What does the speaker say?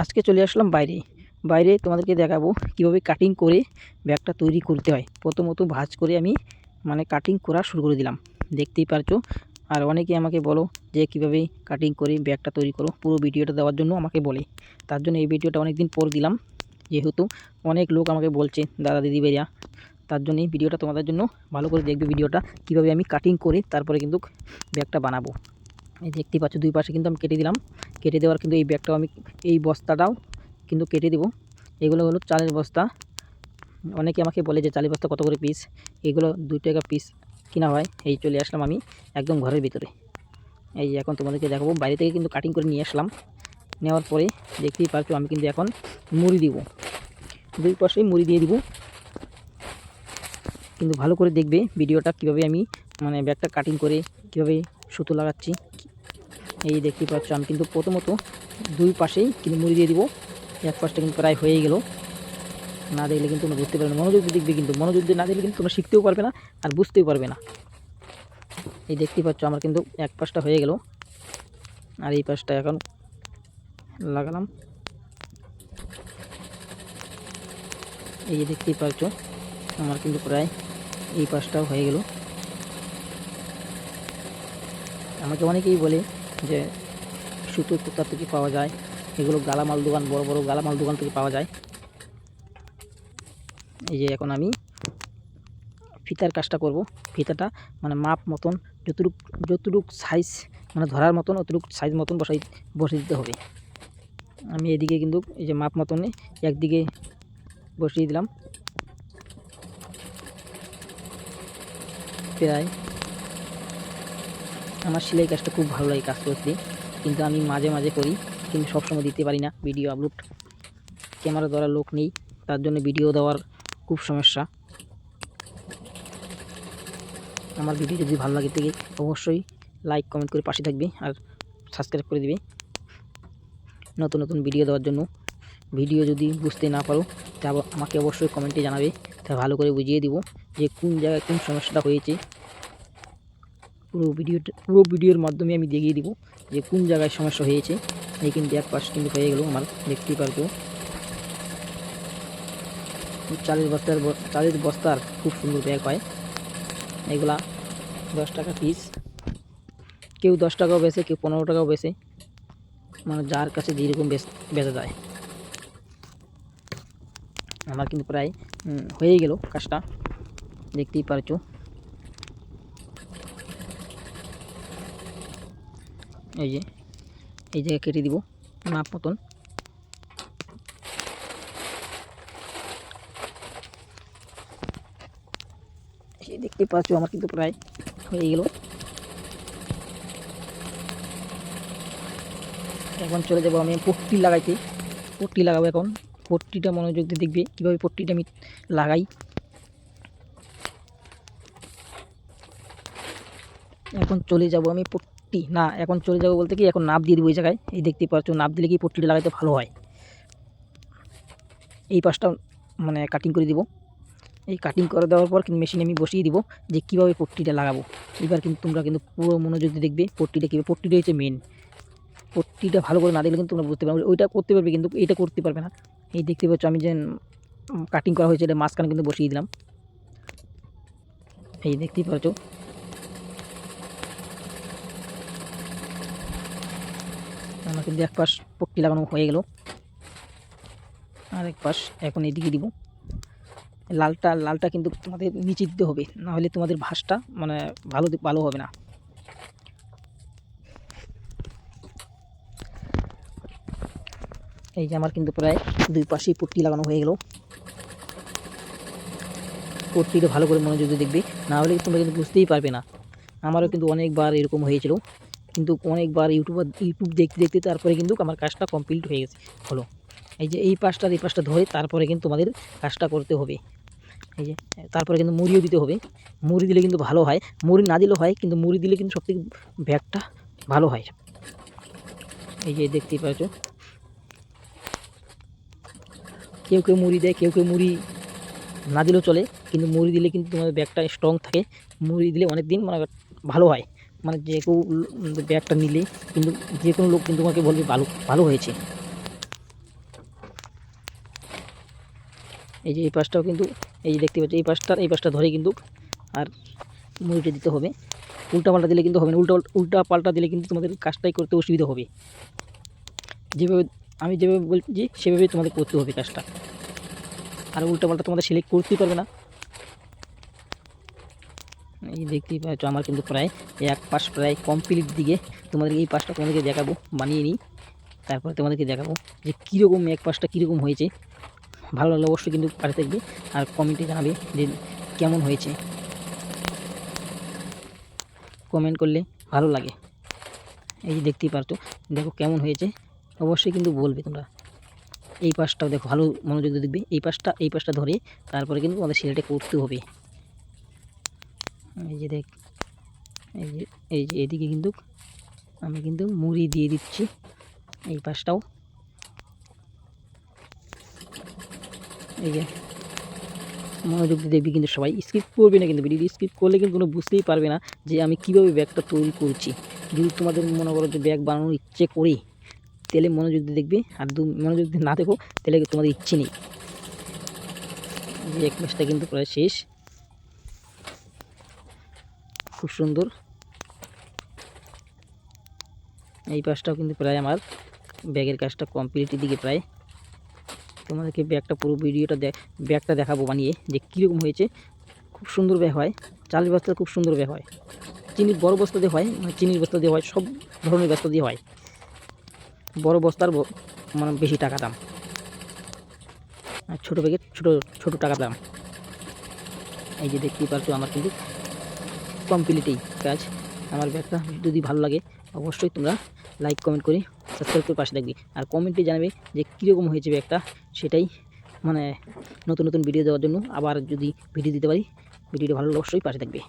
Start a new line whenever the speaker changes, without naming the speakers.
আজকে চলে আসলাম বাইরে। বাইরে তোমাদেরকে দেখাবো কীভাবে কাটিং করে ব্যাগটা তৈরি করতে হয়। প্রথমত ভাজ করে আমি মানে কাটিং করা শুরু করে দিলাম। দেখতেই পারছ? আর অনেকে আমাকে বলো যে কীভাবে কাটিং করে ব্যাগটা তৈরি করো। পুরো ভিডিওটা দেওয়ার জন্য আমাকে বলে। তার জন্য এই ভিডিওটা অনেক দিন পর দিলাম। যেহেতু অনেক লোক আমাকে বলছে, দাদা, দিদি, ভাইয়া। তার জন্য এই ভিডিওটা তোমাদের জন্য ভালো করে দেখবে ভিডিওটা। কীভাবে আমি কাটিং করে তারপরে কিন্তু ব্যাগটা বানাবো। এই দেখতেই পাচ্ছ দুই পাশে কিন্তু আমি কেটে দিলাম। কেটে দেওয়ার কিন্তু এই ব্যাগটাও আমি এই বস্তাটাও কিন্তু কেটে দেবো। এগুলো হলো চালের বস্তা। অনেকে আমাকে বলে যে চালের বস্তা কত করে পিস এগুলো দুই টাকা পিস কিনা হয়। এই চলে আসলাম আমি একদম ঘরের ভিতরে। এই এখন তোমাদেরকে দেখাবো। বাইরে থেকে কিন্তু কাটিং করে নিয়ে আসলাম। নেওয়ার পরে দেখতেই পারছ আমি কিন্তু এখন মুড়ি দিব। দুই পাশেই মুড়ি দিয়ে দিব। কিন্তু ভালো করে দেখবে ভিডিওটা কীভাবে আমি মানে ব্যাগটা কাটিং করে কীভাবে সুতো লাগাচ্ছি। এই দেখতে পাচ্ছ আমি কিন্তু প্রথমত দুই পাশেই কিন্তু মুড়ি দিয়ে দিব। এক পাশটা কিন্তু প্রায় হয়ে গেল। না দেখলে কিন্তু তোমরা বুঝতে পারবে না। মনোযোগ দেখবে কিন্তু। মনোযোগ দিয়ে না দেখলে কিন্তু তোমরা শিখতেও পারবে না আর বুঝতেও পারবে না। এই দেখতেই পাচ্ছ আমার কিন্তু এক পাশটা হয়ে গেল। আর এই পাশটা এখন লাগালাম। এই দেখতেই পাচ্ছ আমার কিন্তু প্রায় এই পাশটাও হয়ে গেল। আমাকে অনেকেই বলে যে সুতো কোথা থেকে পাওয়া যায়? এগুলো গালামাল দোকান, বড় বড় গালামাল দোকান থেকে পাওয়া যায়। এই যে এখন আমি ফিতার কাজটা করব। ফিতাটা মানে মাপ মতন, যতটুক যতটুক সাইজ মানে ধরার মতন, অতটুক সাইজ মতন বসাই বসে দিতে হবে। আমি এদিকে কিন্তু এই যে মাপ মতনে একদিকে বসিয়ে দিলাম। প্রায় আমার সেলাই কাজটা খুব ভালো লাগে কাজ করতে। কিন্তু আমি মাঝে মাঝে করি, কিন্তু সবসময় দিতে পারি না ভিডিও আপলোড ক্যামেরা ধরার লোক নেই, তার জন্য ভিডিও দেওয়ার খুব সমস্যা। আমার ভিডিও যদি ভালো লাগে থেকে অবশ্যই লাইক কমেন্ট করে পাশে থাকবে আর সাবস্ক্রাইব করে দিবে। নতুন নতুন ভিডিও দেওয়ার জন্য। ভিডিও যদি বুঝতে না পারো তা আমাকে অবশ্যই কমেন্টে জানাবে। তা ভালো করে বুঝিয়ে দিব যে কোন জায়গায় কোন সমস্যাটা হয়েছে। পুরো ভিডিওটা পুরো ভিডিওর মাধ্যমে আমি দেখিয়ে দিব যে কোন জায়গায় সমস্যা হয়েছে। এই কিন্তু এক পাশ কিন্তু হয়ে গেল আমার, দেখতেই পারব চালের বস্তার চালের বস্তার খুব সুন্দর ব্যাগ হয়। এগুলা দশ টাকা পিস কেউ দশ টাকাও বেছে কেউ পনেরো টাকাও বেচে। মানে যার কাছে যেরকম বেচ, বেচা যায়। আমার কিন্তু প্রায় হয়ে গেল কাজটা। দেখতেই পারছ। এই যে, এই জায়গায় কেটে দিব মাপ মতন। দেখতে পাচ্ছ, আমার কিন্তু প্রায় হয়ে গেল। এখন চলে যাব আমি পট্টি লাগাইতে। পট্টি লাগাবো এখন। পট্টিটা মনোযোগ দিয়ে দেখবে কীভাবে পট্টিটা আমি লাগাই। এখন চলে যাব আমি পট্টি না, এখন চলে যাব বলতে কি, এখন নাপ দিয়ে দেবো এই জায়গায়। এই দেখতে পাচ্ছ, নাপ দিলে কি পট্টিটা লাগাইতে ভালো হয়? এই পাশটা মানে কাটিং করে দিব। এই কাটিং করে দেওয়ার পর কিন্তু মেশিনে আমি বসিয়ে দিব যে কীভাবে পট্টিটা লাগাবো। এবার কিন্তু তোমরা কিন্তু পুরো মনোযোগ দিয়ে দেখবে পট্টিটা কীভাবে পট্টিটা হচ্ছে মেন পট্টিটা ভালো করে না দেখলে কিন্তু তোমরা বুঝতে পারবে, ওইটা করতে পারবে কিন্তু এইটা করতে পারবে না। এই দেখতে পাচ্ছ, আমি যে কাটিং করা হয়েছে এটা মাঝখানে কিন্তু বসিয়ে দিলাম। এই দেখতেই পাচ্ছ আমার কিন্তু এক পাশ পট্টি লাগানো হয়ে গেল। আর এক পাশ এখন এদিকে দিব। লালটা লালটা কিন্তু তোমাদের নিচে দিতে হবে না হলে তোমাদের ভাঁজটা মানে ভালো ভালো হবে না। এই যে আমার কিন্তু প্রায় দুই পাশেই পট্টি লাগানো হয়ে গেল। পট্টিটা ভালো করে মনোযোগ দেখবে না হলে তোমরা কিন্তু বুঝতেই পারবে না। আমারও কিন্তু অনেকবার এরকম হয়েছিল। কিন্তু অনেকবার ইউটিউবার, ইউটিউব দেখতে দেখতে তারপরে কিন্তু আমার কাজটা কমপ্লিট হয়ে গেছে। হলো, এই যে এই পাশটা এই পাশটা ধরে তারপরে কিন্তু তোমাদের কাজটা করতে হবে। এই যে, তারপরে কিন্তু মুড়িও দিতে হবে। মুড়ি দিলে কিন্তু ভালো হয়। মুড়ি না দিলেও হয়, কিন্তু মুড়ি দিলে কিন্তু সবথেকে ব্যাগটা ভালো হয়। এই যে দেখতেই পাচ্ছ। কেউ কেউ মুড়ি দেয়, কেউ কেউ মুড়ি না দিলেও চলে, কিন্তু মুড়ি দিলে কিন্তু তোমাদের ব্যাগটা স্ট্রং থাকে। মুড়ি দিলে অনেক দিন মানে ভালো হয়। মানে যে কেউ ব্যাগটা নিলে, কিন্তু যে কোনো লোক কিন্তু তোমাকে বলবে ভালো ভালো হয়েছে। এই যে এই পাশটাও কিন্তু, এই যে দেখতে পাচ্ছি, এই পাশটা এই পাশটা ধরে কিন্তু আর মুড়িটা দিতে হবে। উল্টা পাল্টা দিলে কিন্তু হবে না, উল্টা উল্টা পাল্টা দিলে কিন্তু তোমাদের কাজটাই করতে অসুবিধা হবে। যেভাবে, আমি যেভাবে বলছি, সেভাবেই তোমাদের করতে হবে কাজটা। আর উল্টা পাল্টা তোমাদের সিলেক্ট করতেই পারবে না। এই দেখতেই পাচ্ছ, আমার কিন্তু প্রায় এক পাশ প্রায় কমপ্লিট দিকে তোমাদের এই পাশটা তোমাদেরকে দেখাবো, বানিয়ে নিই। তারপরে তোমাদেরকে দেখাবো যে কীরকম এক পাশটা কীরকম হয়েছে। ভালো লাগলে অবশ্যই কিন্তু পাশে থাকবে আর কমেন্টে জানাবে যে কেমন হয়েছে। কমেন্ট করলে ভালো লাগে। এই যে দেখতেই পারছ, দেখো কেমন হয়েছে, অবশ্যই কিন্তু বলবে তোমরা। এই পাশটাও দেখো, ভালো মনোযোগ দিয়ে দেখবে, এই পাশটা এই পাশটা ধরে তারপরে কিন্তু আমাদের সেলাইটা করতে হবে। এই যে দেখ, এই যে এই যে এদিকে কিন্তু আমি কিন্তু মুড়ি দিয়ে দিচ্ছি এই পাশটাও। এই যে, মনোযোগ দেখবি কিন্তু সবাই। স্কিপ করবে না কিন্তু ভিডিও স্কিপ করলে কিন্তু কোনো বুঝতেই পারবে না যে আমি কীভাবে ব্যাগটা তৈরি করছি। যদি তোমাদের মনে করো যে ব্যাগ বানানোর ইচ্ছে করি তাহলে মনোযোগ দিয়ে দেখবে। আর দু, মনোযোগ দিয়ে না দেখো, তাহলে তোমাদের ইচ্ছে নেই। এক মাসটা কিন্তু প্রায় শেষ। খুব সুন্দর। এই পাশটাও কিন্তু প্রায় আমার ব্যাগের কাজটা কমপ্লিটের দিকে প্রায়। তোমাদেরকে ব্যাগটা পুরো ভিডিওটা দেখ, ব্যাগটা দেখাবো বানিয়ে যে কীরকম হয়েছে। খুব সুন্দর ব্যাগ হয়, চালের বস্তা খুব সুন্দর ব্যাগ হয়। চিনির বড় বস্তা দিয়ে হয় মানে চিনির বস্তা দিয়ে হয়, সব ধরনের বস্তা দিয়ে হয়। বড় বস্তার মানে বেশি টাকা দাম। আর ছোটো ব্যাগের ছোটো ছোটো টাকা দাম। এই যে দেখতেই পারছ আমার কিন্তু কমপ্লিটই। কাজ আমার ব্যাগটা যদি ভালো লাগে, অবশ্যই তোমরা লাইক কমেন্ট করে সাবস্ক্রাইব করে পাশে থাকবে। আর কমেন্টে জানাবে যে কীরকম হয়েছে ব্যাগটা, সেটাই মানে নতুন নতুন ভিডিও দেওয়ার জন্য আবার যদি ভিডিও দিতে পারি ভিডিওটা ভালো অবশ্যই পাশে থাকবে।